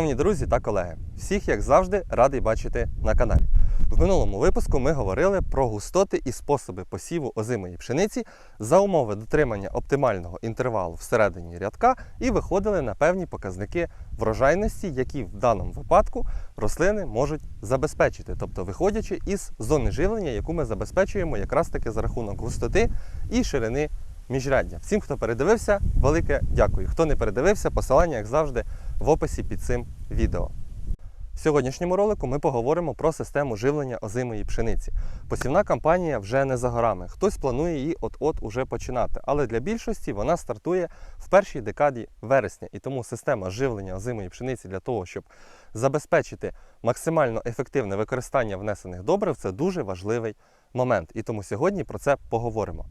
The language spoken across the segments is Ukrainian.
Шановні друзі та колеги, всіх, як завжди, радий бачити на каналі. В минулому випуску ми говорили про густоти і способи посіву озимої пшениці за умови дотримання оптимального інтервалу всередині рядка і виходили на певні показники врожайності, які в даному випадку рослини можуть забезпечити, тобто виходячи із зони живлення, яку ми забезпечуємо якраз таки за рахунок густоти і ширини міжряддя. Всім, хто передивився, велике дякую. Хто не передивився, посилання, як завжди, в описі під цим відео. В сьогоднішньому ролику ми поговоримо про систему живлення озимої пшениці. Посівна кампанія вже не за горами. Хтось планує її от-от уже починати, але для більшості вона стартує в першій декаді вересня. І тому система живлення озимої пшениці для того, щоб забезпечити максимально ефективне використання внесених добрив, це дуже важливий момент. І тому сьогодні про це поговоримо.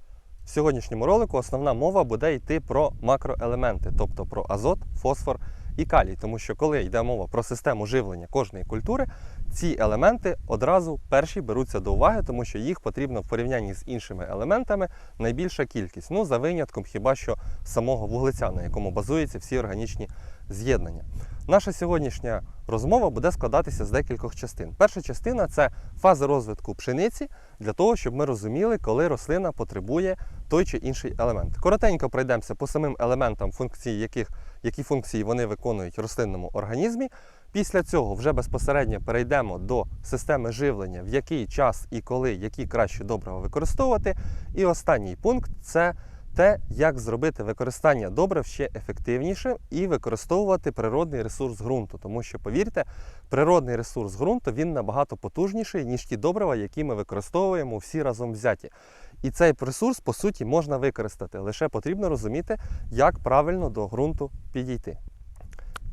В сьогоднішньому ролику основна мова буде йти про макроелементи, тобто про азот, фосфор і калій. Тому що коли йде мова про систему живлення кожної культури, ці елементи одразу перші беруться до уваги, тому що їх потрібно в порівнянні з іншими елементами найбільша кількість. Ну, за винятком хіба що самого вуглеця, на якому базуються всі органічні з'єднання. Наша сьогоднішня розмова буде складатися з декількох частин. Перша частина це фази розвитку пшениці для того, щоб ми розуміли, коли рослина потребує той чи інший елемент. Коротенько пройдемося по самим елементам, функції яких, які функції вони виконують в рослинному організмі. Після цього вже безпосередньо перейдемо до системи живлення, в який час і коли які краще добрива використовувати. І останній пункт це те, як зробити використання добрив ще ефективніше і використовувати природний ресурс ґрунту. Тому що, повірте, природний ресурс ґрунту він набагато потужніший, ніж ті добрива, які ми використовуємо всі разом взяті. І цей ресурс, по суті, можна використати. Лише потрібно розуміти, як правильно до ґрунту підійти.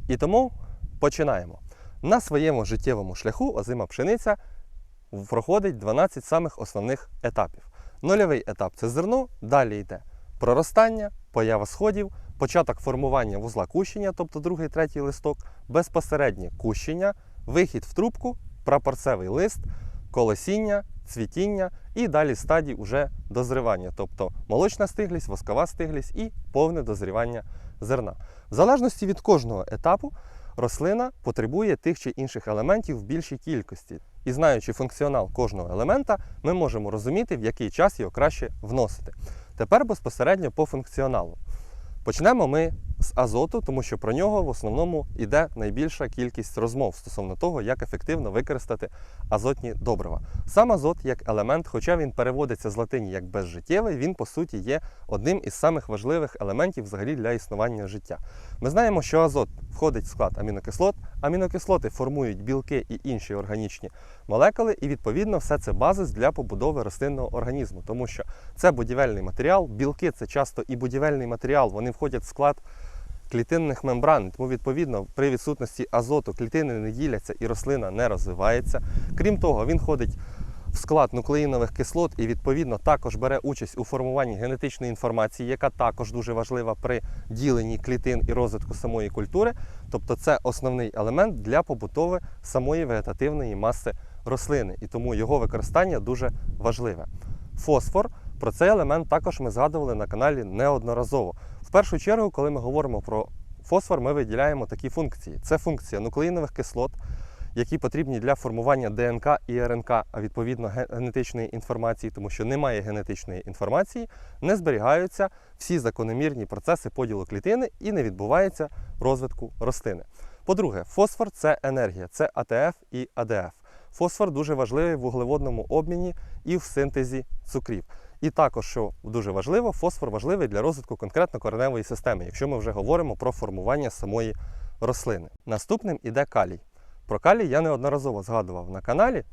І тому починаємо. На своєму життєвому шляху озима пшениця проходить 12 самих основних етапів. Нульовий етап це зерно, далі йде проростання, поява сходів, початок формування вузла кущення, тобто другий, третій листок, безпосереднє кущення, вихід в трубку, прапорцевий лист, колосіння, цвітіння і далі стадії уже дозрівання, тобто молочна стиглість, воскова стиглість і повне дозрівання зерна. В залежності від кожного етапу рослина потребує тих чи інших елементів в більшій кількості. І знаючи функціонал кожного елемента, ми можемо розуміти, в який час його краще вносити. Тепер безпосередньо по функціоналу. Почнемо ми з азоту, тому що про нього в основному йде найбільша кількість розмов стосовно того, як ефективно використати азотні добрива. Сам азот як елемент, хоча він переводиться з латині як безжиттєвий, він по суті є одним із самих важливих елементів взагалі для існування життя. Ми знаємо, що азот входить в склад амінокислот, амінокислоти формують білки і інші органічні молекули, і відповідно все це базис для побудови рослинного організму, тому що це будівельний матеріал, білки це часто і будівельний матеріал, вони входять в склад клітинних мембран. Тому, відповідно, при відсутності азоту клітини не діляться і рослина не розвивається. Крім того, він входить в склад нуклеїнових кислот і, відповідно, також бере участь у формуванні генетичної інформації, яка також дуже важлива при діленні клітин і розвитку самої культури. Тобто, це основний елемент для побудови самої вегетативної маси рослини, і тому його використання дуже важливе. Фосфор. Про цей елемент також ми згадували на каналі неодноразово. В першу чергу, коли ми говоримо про фосфор, ми виділяємо такі функції: це функція нуклеїнових кислот, які потрібні для формування ДНК і РНК, а відповідно генетичної інформації, тому що немає генетичної інформації, не зберігаються всі закономірні процеси поділу клітини і не відбувається розвитку рослини. По-друге, фосфор це енергія, це АТФ і АДФ. Фосфор дуже важливий в вуглеводному обміні і в синтезі цукрів. І також, що дуже важливо, фосфор важливий для розвитку конкретно кореневої системи, якщо ми вже говоримо про формування самої рослини. Наступним іде калій. Про калій я неодноразово згадував на каналі,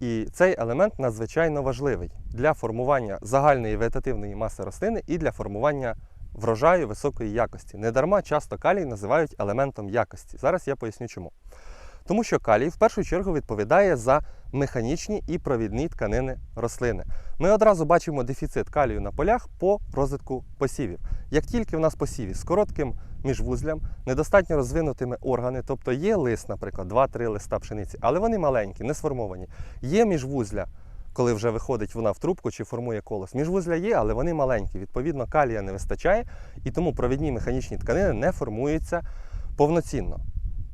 і цей елемент надзвичайно важливий для формування загальної вегетативної маси рослини і для формування врожаю високої якості. Недарма часто калій називають елементом якості. Зараз я поясню чому. Тому що калій в першу чергу відповідає за механічні і провідні тканини рослини. Ми одразу бачимо дефіцит калію на полях по розвитку посівів. Як тільки в нас посіві з коротким міжвузлям, недостатньо розвинутими органи, тобто є лист, наприклад, 2-3 листа пшениці, але вони маленькі, не сформовані. Є міжвузля, коли вже виходить вона в трубку чи формує колос. Міжвузля є, але вони маленькі. Відповідно, калія не вистачає, і тому провідні механічні тканини не формуються повноцінно.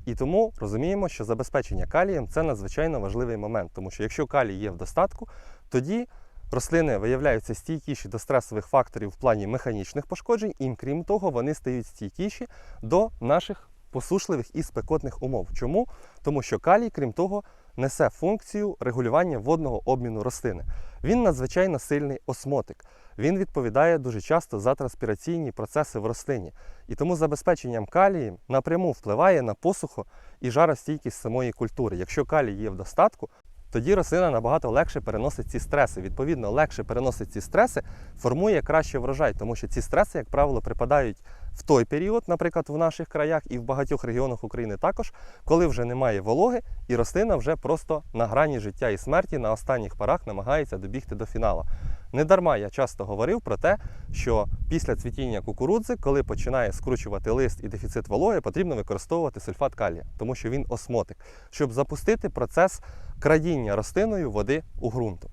І тому розуміємо, що забезпечення калієм це надзвичайно важливий момент, тому що якщо калій є в достатку, тоді рослини виявляються стійкіші до стресових факторів в плані механічних пошкоджень, і крім того, вони стають стійкіші до наших посушливих і спекотних умов. Чому? Тому що калій, крім того, несе функцію регулювання водного обміну рослини. Він надзвичайно сильний осмотик. Він відповідає дуже часто за транспіраційні процеси в рослині. І тому забезпеченням калієм напряму впливає на посуху і жаростійкість самої культури. Якщо калій є в достатку, тоді рослина набагато легше переносить ці стреси. Відповідно, легше переносить ці стреси, формує краще врожай, тому що ці стреси, як правило, припадають в той період, наприклад, в наших краях і в багатьох регіонах України також, коли вже немає вологи, і рослина вже просто на грані життя і смерті на останніх парах намагається добігти до фіналу. Недарма я часто говорив про те, що після цвітіння кукурудзи, коли починає скручувати лист і дефіцит вологи, потрібно використовувати сульфат калія, тому що він осмотик, щоб запустити процес крадіння рослиною води у ґрунту.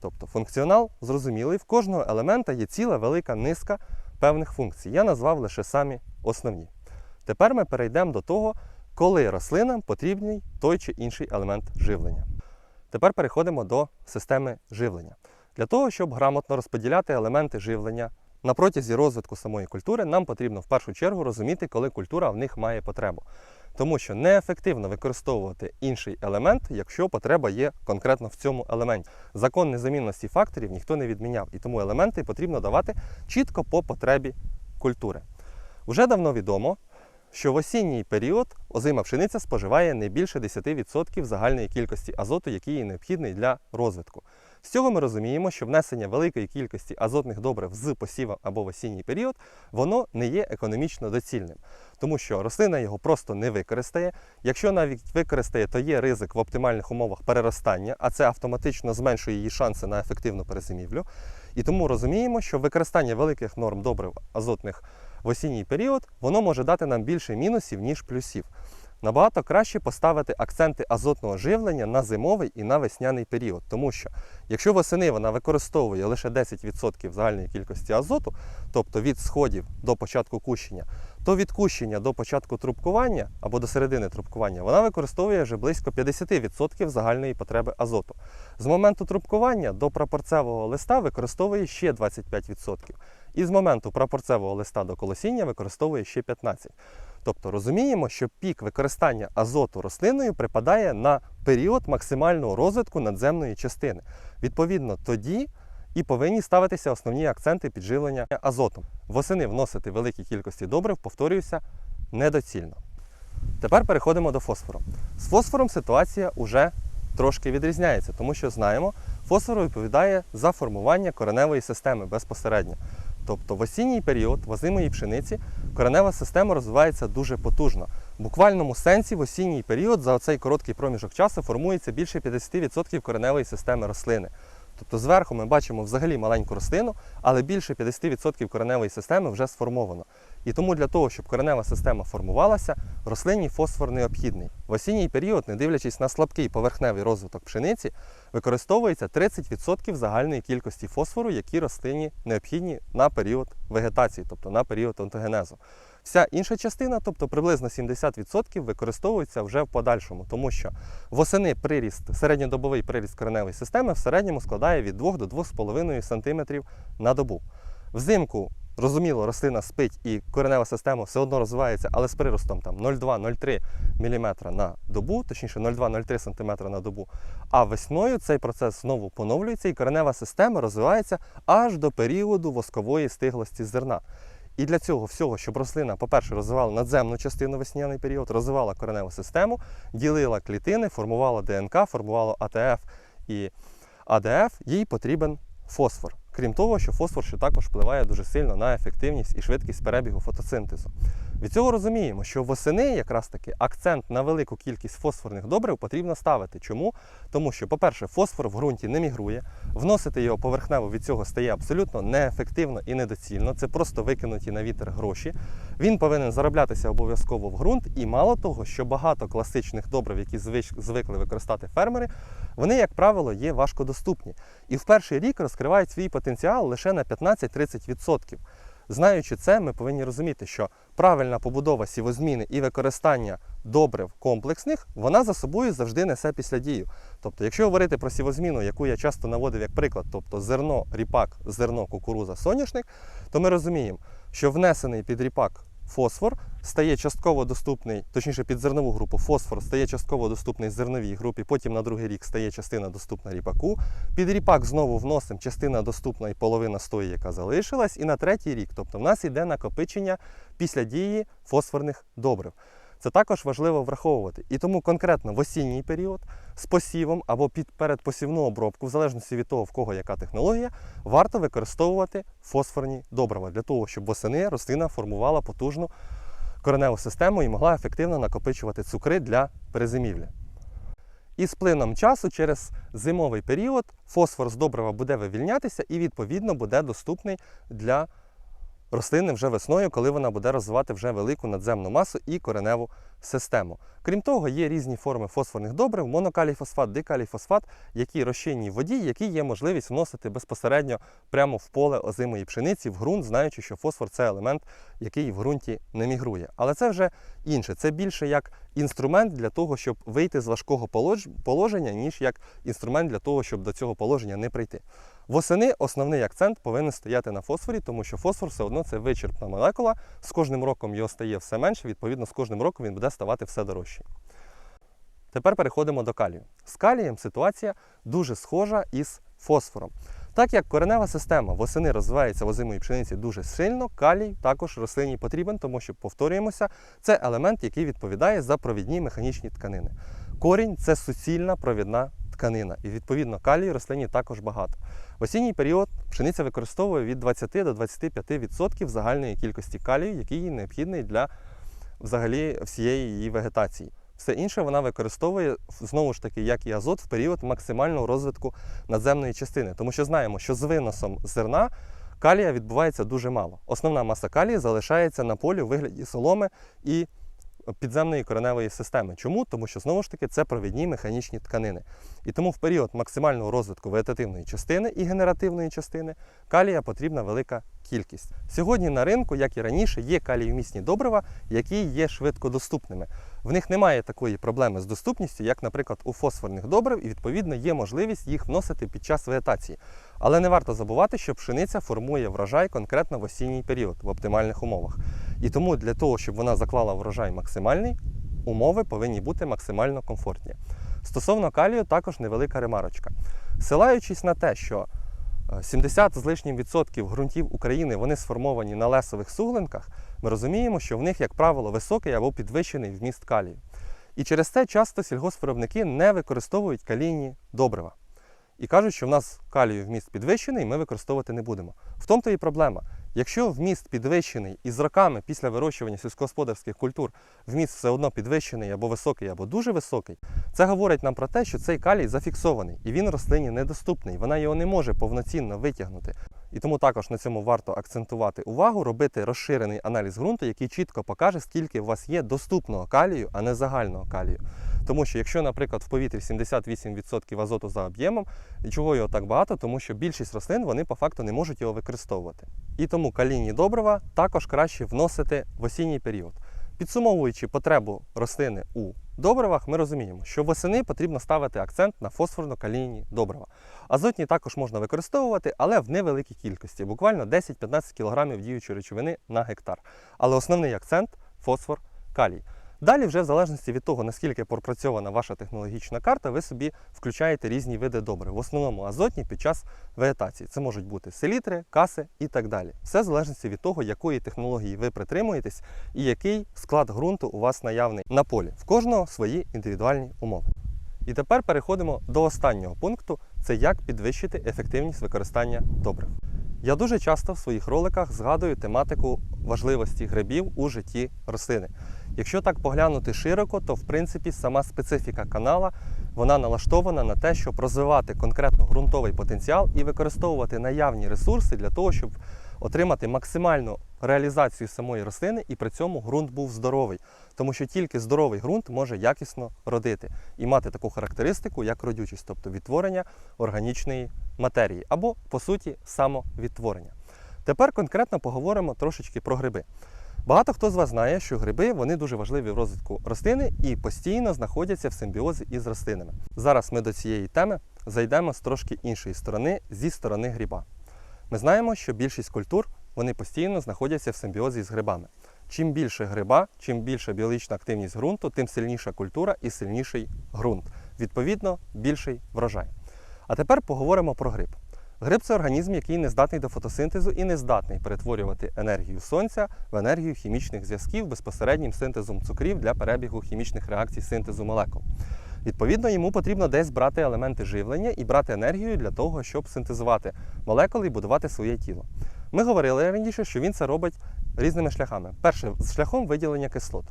Тобто функціонал зрозумілий, в кожного елемента є ціла велика низка певних функцій. Я назвав лише самі основні. Тепер ми перейдемо до того, коли рослинам потрібний той чи інший елемент живлення. Тепер переходимо до системи живлення. Для того, щоб грамотно розподіляти елементи живлення на протязі розвитку самої культури, нам потрібно в першу чергу розуміти, коли культура в них має потребу. Тому що неефективно використовувати інший елемент, якщо потреба є конкретно в цьому елементі. Закон незамінності факторів ніхто не відміняв, і тому елементи потрібно давати чітко по потребі культури. Уже давно відомо, що в осінній період озима пшениця споживає не більше 10% загальної кількості азоту, який є необхідний для розвитку. З цього ми розуміємо, що внесення великої кількості азотних добрив з посівом або в осінній період воно не є економічно доцільним, тому що рослина його просто не використає. Якщо навіть використає, то є ризик в оптимальних умовах переростання, а це автоматично зменшує її шанси на ефективну перезимівлю. І тому розуміємо, що використання великих норм добрив азотних в осінній період воно може дати нам більше мінусів, ніж плюсів. Набагато краще поставити акценти азотного живлення на зимовий і на весняний період, тому що якщо восени вона використовує лише 10% загальної кількості азоту, тобто від сходів до початку кущення, то від кущення до початку трубкування або до середини трубкування вона використовує вже близько 50% загальної потреби азоту. З моменту трубкування до прапорцевого листа використовує ще 25%. І з моменту прапорцевого листа до колосіння використовує ще 15%. Тобто розуміємо, що пік використання азоту рослиною припадає на період максимального розвитку надземної частини. Відповідно, тоді і повинні ставитися основні акценти підживлення азотом. Восени вносити великі кількості добрив, повторююся, недоцільно. Тепер переходимо до фосфору. З фосфором ситуація вже трошки відрізняється, тому що знаємо, фосфор відповідає за формування кореневої системи безпосередньо. Тобто в осінній період в озимої пшениці коренева система розвивається дуже потужно. В буквальному сенсі в осінній період за цей короткий проміжок часу формується більше 50% кореневої системи рослини. Тобто зверху ми бачимо взагалі маленьку рослину, але більше 50% кореневої системи вже сформовано. І тому для того, щоб коренева система формувалася, рослині фосфор необхідний. В осінній період, не дивлячись на слабкий поверхневий розвиток пшениці, використовується 30% загальної кількості фосфору, які рослині необхідні на період вегетації, тобто на період онтогенезу. Вся інша частина, тобто приблизно 70%, використовується вже в подальшому, тому що восени приріст, середньодобовий приріст кореневої системи в середньому складає від 2 до 2,5 см на добу. Взимку, розуміло, рослина спить і коренева система все одно розвивається, але з приростом там 0,2-0,3 мм на добу, точніше 0,2-0,3 см на добу. А весною цей процес знову поновлюється і коренева система розвивається аж до періоду воскової стиглості зерна. І для цього всього, щоб рослина, по-перше, розвивала надземну частину весняний період, розвивала кореневу систему, ділила клітини, формувала ДНК, формувала АТФ і АДФ, їй потрібен фосфор. Крім того, що фосфор ще також впливає дуже сильно на ефективність і швидкість перебігу фотосинтезу. Від цього розуміємо, що восени якраз таки акцент на велику кількість фосфорних добрив потрібно ставити. Чому? Тому що, по-перше, фосфор в ґрунті не мігрує, вносити його поверхнево від цього стає абсолютно неефективно і недоцільно. Це просто викинуті на вітер гроші. Він повинен зароблятися обов'язково в ґрунт, і мало того, що багато класичних добрив, які звикли використати фермери, вони, як правило, є важкодоступні. І в перший рік розкривають свій потенціал лише на 15-30%. Знаючи це, ми повинні розуміти, що правильна побудова сівозміни і використання добрив комплексних, вона за собою завжди несе після дію. Тобто, якщо говорити про сівозміну, яку я часто наводив як приклад, тобто зерно, ріпак, зерно, кукуруза, соняшник, то ми розуміємо, що внесений під ріпак фосфор стає частково доступний, точніше під зернову групу фосфор стає частково доступний зерновій групі, потім на другий рік стає частина доступна ріпаку. Під ріпак знову вносимо частина доступна і половина стої, яка залишилась, і на третій рік. Тобто в нас йде накопичення після дії фосфорних добрив. Це також важливо враховувати. І тому конкретно в осінній період з посівом або під передпосівну обробку, в залежності від того, в кого яка технологія, варто використовувати фосфорні добрива для того, щоб восени рослина формувала потужну кореневу систему і могла ефективно накопичувати цукри для перезимівлі. І з плином часу через зимовий період фосфор з добрива буде вивільнятися і, відповідно, буде доступний для рослини вже весною, коли вона буде розвивати вже велику надземну масу і кореневу систему. Крім того, є різні форми фосфорних добрив, монокаліфосфат, дикаліфосфат, які розчинні в воді, які є можливість вносити безпосередньо прямо в поле озимої пшениці, в ґрунт, знаючи, що фосфор це елемент, який в ґрунті не мігрує. Але це вже інше. Це більше як інструмент для того, щоб вийти з важкого положення, ніж як інструмент для того, щоб до цього положення не прийти. Восени основний акцент повинен стояти на фосфорі, тому що фосфор все одно це вичерпна молекула. З кожним роком його стає все менше, відповідно, з кожним роком він буде ставати все дорожче. Тепер переходимо до калію. З калієм ситуація дуже схожа із фосфором. Так як коренева система восени розвивається в озимої пшениці дуже сильно, калій також рослині потрібен, тому що, повторюємося, це елемент, який відповідає за провідні механічні тканини. Корінь це суцільна провідна тканина, і відповідно калію рослині також багато. В осінній період пшениця використовує від 20 до 25% загальної кількості калію, який їй необхідний для взагалі всієї її вегетації. Все інше вона використовує знову ж таки, як і азот, в період максимального розвитку надземної частини, тому що знаємо, що з виносом зерна калія відбувається дуже мало. Основна маса калії залишається на полі у вигляді соломи і підземної кореневої системи. Чому? Тому що знову ж таки це провідні механічні тканини. І тому в період максимального розвитку вегетативної частини і генеративної частини калія потрібна велика кількість. Сьогодні на ринку, як і раніше, є калієвмісні добрива, які є швидкодоступними. В них немає такої проблеми з доступністю, як, наприклад, у фосфорних добрив, і відповідно є можливість їх вносити під час вегетації. Але не варто забувати, що пшениця формує врожай конкретно в осінній період в оптимальних умовах. І тому для того, щоб вона заклала врожай максимальний, умови повинні бути максимально комфортні. Стосовно калію, також невелика ремарочка. Силаючись на те, що е, 70 з лишнім відсотків ґрунтів України вони сформовані на лесових суглинках, ми розуміємо, що в них, як правило, високий або підвищений вміст калію. І через це часто сільгоспвиробники не використовують калійні добрива. І кажуть, що в нас калію вміст підвищений, ми використовувати не будемо. В тому то і проблема. Якщо вміст підвищений і з роками після вирощування сільськогосподарських культур вміст все одно підвищений або високий, або дуже високий, це говорить нам про те, що цей калій зафіксований і він рослині недоступний. Вона його не може повноцінно витягнути. І тому також на цьому варто акцентувати увагу, робити розширений аналіз ґрунту, який чітко покаже, скільки у вас є доступного калію, а не загального калію. Тому що якщо, наприклад, в повітрі 78% азоту за об'ємом, чого його так багато, тому що більшість рослин вони по факту не можуть його використовувати. І тому калійні добрива також краще вносити в осінній період. Підсумовуючи потребу рослини у добривах, ми розуміємо, що восени потрібно ставити акцент на фосфорно-калійні добрива. Азотні також можна використовувати, але в невеликій кількості, буквально 10-15 кг діючої речовини на гектар. Але основний акцент фосфор, калій. Далі, вже в залежності від того, наскільки пропрацьована ваша технологічна карта, ви собі включаєте різні види добрив. В основному азотні під час вегетації. Це можуть бути селітри, каси і так далі. Все в залежності від того, якої технології ви притримуєтесь і який склад ґрунту у вас наявний на полі. В кожного свої індивідуальні умови. І тепер переходимо до останнього пункту: це як підвищити ефективність використання добрив. Я дуже часто в своїх роликах згадую тематику важливості грибів у житті рослини. Якщо так поглянути широко, то в принципі сама специфіка канала вона налаштована на те, щоб розвивати конкретно ґрунтовий потенціал і використовувати наявні ресурси для того, щоб отримати максимальну реалізацію самої рослини і при цьому ґрунт був здоровий. Тому що тільки здоровий ґрунт може якісно родити і мати таку характеристику, як родючість, тобто відтворення органічної матерії, або, по суті, самовідтворення. Тепер конкретно поговоримо трошечки про гриби. Багато хто з вас знає, що гриби вони дуже важливі в розвитку рослини і постійно знаходяться в симбіозі із рослинами. Зараз ми до цієї теми зайдемо з трошки іншої сторони, зі сторони гриба. Ми знаємо, що більшість культур вони постійно знаходяться в симбіозі з грибами. Чим більше гриба, чим більша біологічна активність ґрунту, тим сильніша культура і сильніший ґрунт. Відповідно, більший врожай. А тепер поговоримо про гриб. Гриб це організм, який не здатний до фотосинтезу і не здатний перетворювати енергію сонця в енергію хімічних зв'язків безпосереднім синтезом цукрів для перебігу хімічних реакцій синтезу молекул. Відповідно, йому потрібно десь брати елементи живлення і брати енергію для того, щоб синтезувати молекули і будувати своє тіло. Ми говорили раніше, що він це робить різними шляхами. Перше, шляхом виділення кислот.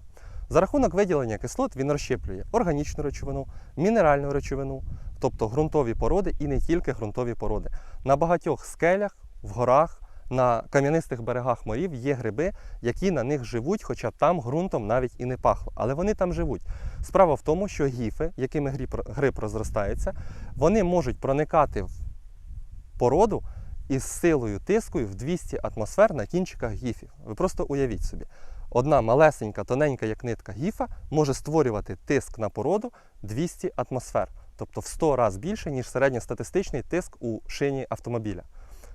За рахунок виділення кислот він розщеплює органічну речовину, мінеральну речовину, тобто ґрунтові породи і не тільки ґрунтові породи. На багатьох скелях, в горах, на кам'янистих берегах морів є гриби, які на них живуть, хоча там ґрунтом навіть і не пахло. Але вони там живуть. Справа в тому, що гіфи, якими гриб розростається, вони можуть проникати в породу із силою тискою в 200 атмосфер на кінчиках гіфів. Ви просто уявіть собі. Одна малесенька, тоненька, як нитка гіфа, може створювати тиск на породу 200 атмосфер, тобто в 100 разів більше, ніж середньостатистичний тиск у шині автомобіля.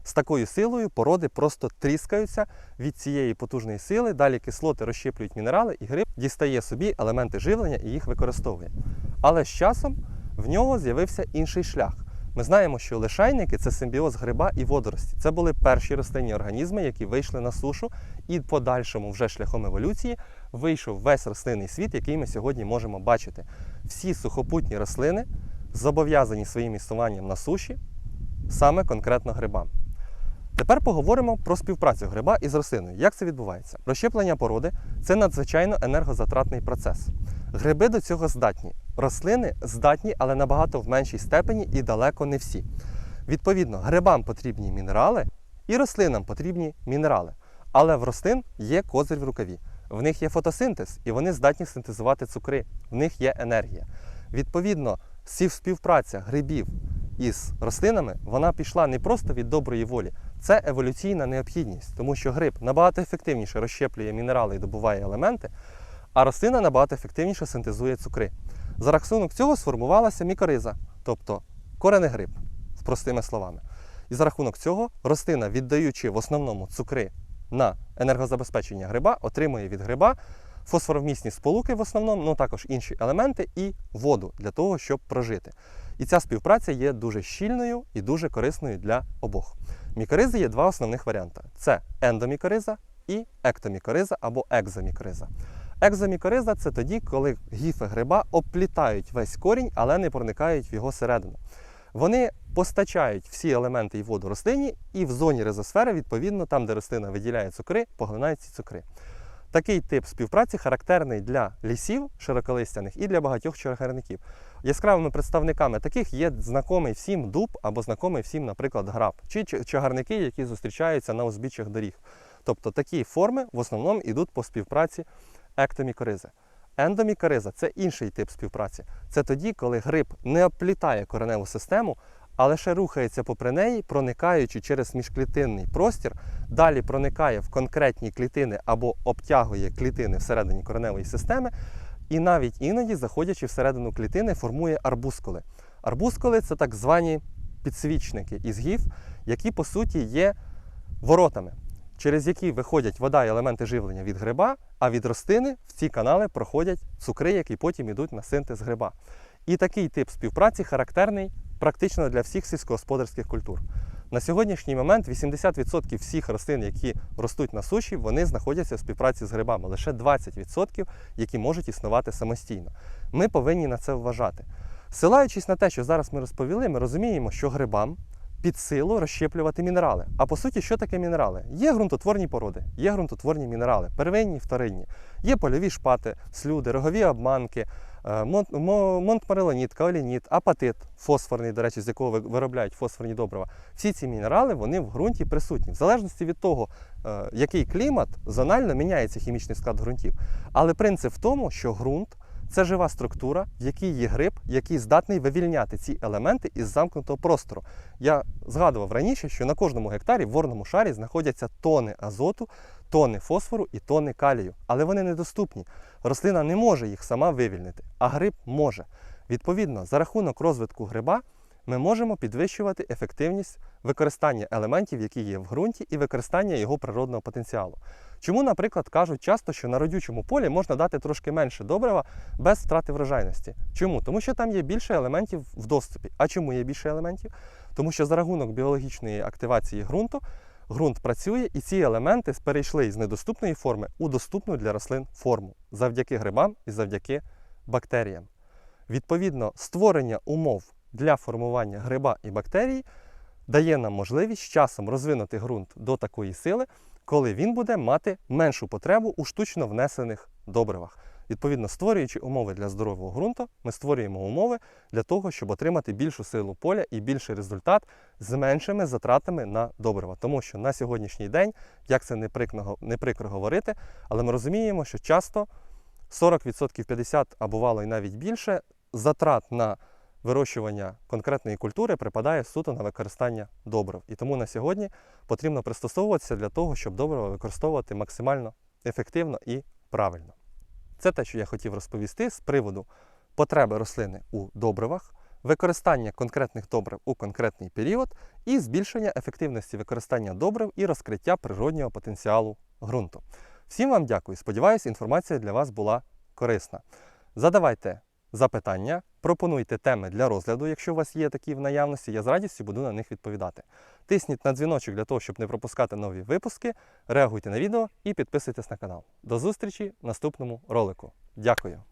З такою силою породи просто тріскаються від цієї потужної сили, далі кислоти розщеплюють мінерали, і гриб дістає собі елементи живлення і їх використовує. Але з часом в нього з'явився інший шлях. Ми знаємо, що лишайники це симбіоз гриба і водорості. Це були перші рослинні організми, які вийшли на сушу, і в подальшому, вже шляхом еволюції, вийшов весь рослинний світ, який ми сьогодні можемо бачити. Всі сухопутні рослини зобов'язані своїм існуванням на суші, саме конкретно грибам. Тепер поговоримо про співпрацю гриба із рослиною. Як це відбувається? Розщеплення породи це надзвичайно енергозатратний процес. Гриби до цього здатні. Рослини здатні, але набагато в меншій степені і далеко не всі. Відповідно, грибам потрібні мінерали і рослинам потрібні мінерали. Але в рослин є козир в рукаві. В них є фотосинтез, і вони здатні синтезувати цукри. В них є енергія. Відповідно, співпраця грибів із рослинами вона пішла не просто від доброї волі, це еволюційна необхідність, тому що гриб набагато ефективніше розщеплює мінерали і добуває елементи, а рослина набагато ефективніше синтезує цукри. За рахунок цього сформувалася мікориза, тобто корений гриб, з простими словами. І за рахунок цього рослина, віддаючи в основному цукри на енергозабезпечення гриба, отримує від гриба фосфоровмісні сполуки в основному, ну також інші елементи і воду для того, щоб прожити. І ця співпраця є дуже щільною і дуже корисною для обох. Мікоризи є два основних варіанти: це ендомікориза і ектомікориза або екзомікориза. Екзомікориза це тоді, коли гіфи гриба оплітають весь корінь, але не проникають в його середину. Вони постачають всі елементи і воду рослині, і в зоні ризосфери, відповідно, там, де рослина виділяє цукри, поглинають ці цукри. Такий тип співпраці характерний для лісів широколистяних і для багатьох чагарників. Яскравими представниками таких є знакомий всім дуб або знакомий всім, наприклад, граб, чи чагарники, які зустрічаються на узбіччях доріг. Тобто такі форми в основному йдуть по співпраці ектомікоризи. Ендомікориза це інший тип співпраці. Це тоді, коли гриб не оплітає кореневу систему, а лише рухається попри неї, проникаючи через міжклітинний простір, далі проникає в конкретні клітини або обтягує клітини всередині кореневої системи, і навіть іноді, заходячи всередину клітини, формує арбускули. Арбускули це так звані підсвічники із гіф, які по суті є воротами, через які виходять вода і елементи живлення від гриба, а від рослини в ці канали проходять цукри, які потім йдуть на синтез гриба. І такий тип співпраці характерний практично для всіх сільськогосподарських культур. На сьогоднішній момент 80% всіх рослин, які ростуть на суші, вони знаходяться в співпраці з грибами. Лише 20%, які можуть існувати самостійно. Ми повинні на це вважати. Силаючись на те, що зараз ми розповіли, ми розуміємо, що грибам під силу розщеплювати мінерали. А по суті, що таке мінерали? Є ґрунтотворні породи, є ґрунтотворні мінерали, первинні, вторинні, є польові шпати, слюди, рогові обманки, е, монт- мо- монтмарилоніт, каолініт, апатит, фосфорний, до речі, з якого виробляють фосфорні добрива. Всі ці мінерали вони в ґрунті присутні. В залежності від того, е, який клімат, зонально міняється хімічний склад ґрунтів. Але принцип в тому, що ґрунт це жива структура, в якій є гриб, який здатний вивільняти ці елементи із замкнутого простору. Я згадував раніше, що на кожному гектарі в ворному шарі знаходяться тони азоту, тони фосфору і тони калію, але вони недоступні. Рослина не може їх сама вивільнити, а гриб може. Відповідно, за рахунок розвитку гриба ми можемо підвищувати ефективність використання елементів, які є в ґрунті, і використання його природного потенціалу. Чому, наприклад, кажуть часто, що на родючому полі можна дати трошки менше добрива без втрати врожайності? Чому? Тому що там є більше елементів в доступі. А чому є більше елементів? Тому що за рахунок біологічної активації ґрунту ґрунт працює, і ці елементи перейшли з недоступної форми у доступну для рослин форму завдяки грибам і завдяки бактеріям. Відповідно, створення умов для формування гриба і бактерій дає нам можливість з часом розвинути ґрунт до такої сили, коли він буде мати меншу потребу у штучно внесених добривах. Відповідно, створюючи умови для здорового ґрунту, ми створюємо умови для того, щоб отримати більшу силу поля і більший результат з меншими затратами на добрива. Тому що на сьогоднішній день, як це не прикро, не прикро говорити, але ми розуміємо, що часто 40% 50%, а бувало і навіть більше, затрат на вирощування конкретної культури припадає суто на використання добрив. І тому на сьогодні потрібно пристосовуватися для того, щоб добрива використовувати максимально ефективно і правильно. Це те, що я хотів розповісти з приводу потреби рослини у добривах, використання конкретних добрив у конкретний період і збільшення ефективності використання добрив і розкриття природнього потенціалу ґрунту. Всім вам дякую. Сподіваюсь, інформація для вас була корисна. Задавайте запитання, пропонуйте теми для розгляду, якщо у вас є такі в наявності, я з радістю буду на них відповідати. Тисніть на дзвіночок для того, щоб не пропускати нові випуски, реагуйте на відео і підписуйтесь на канал. До зустрічі в наступному ролику. Дякую!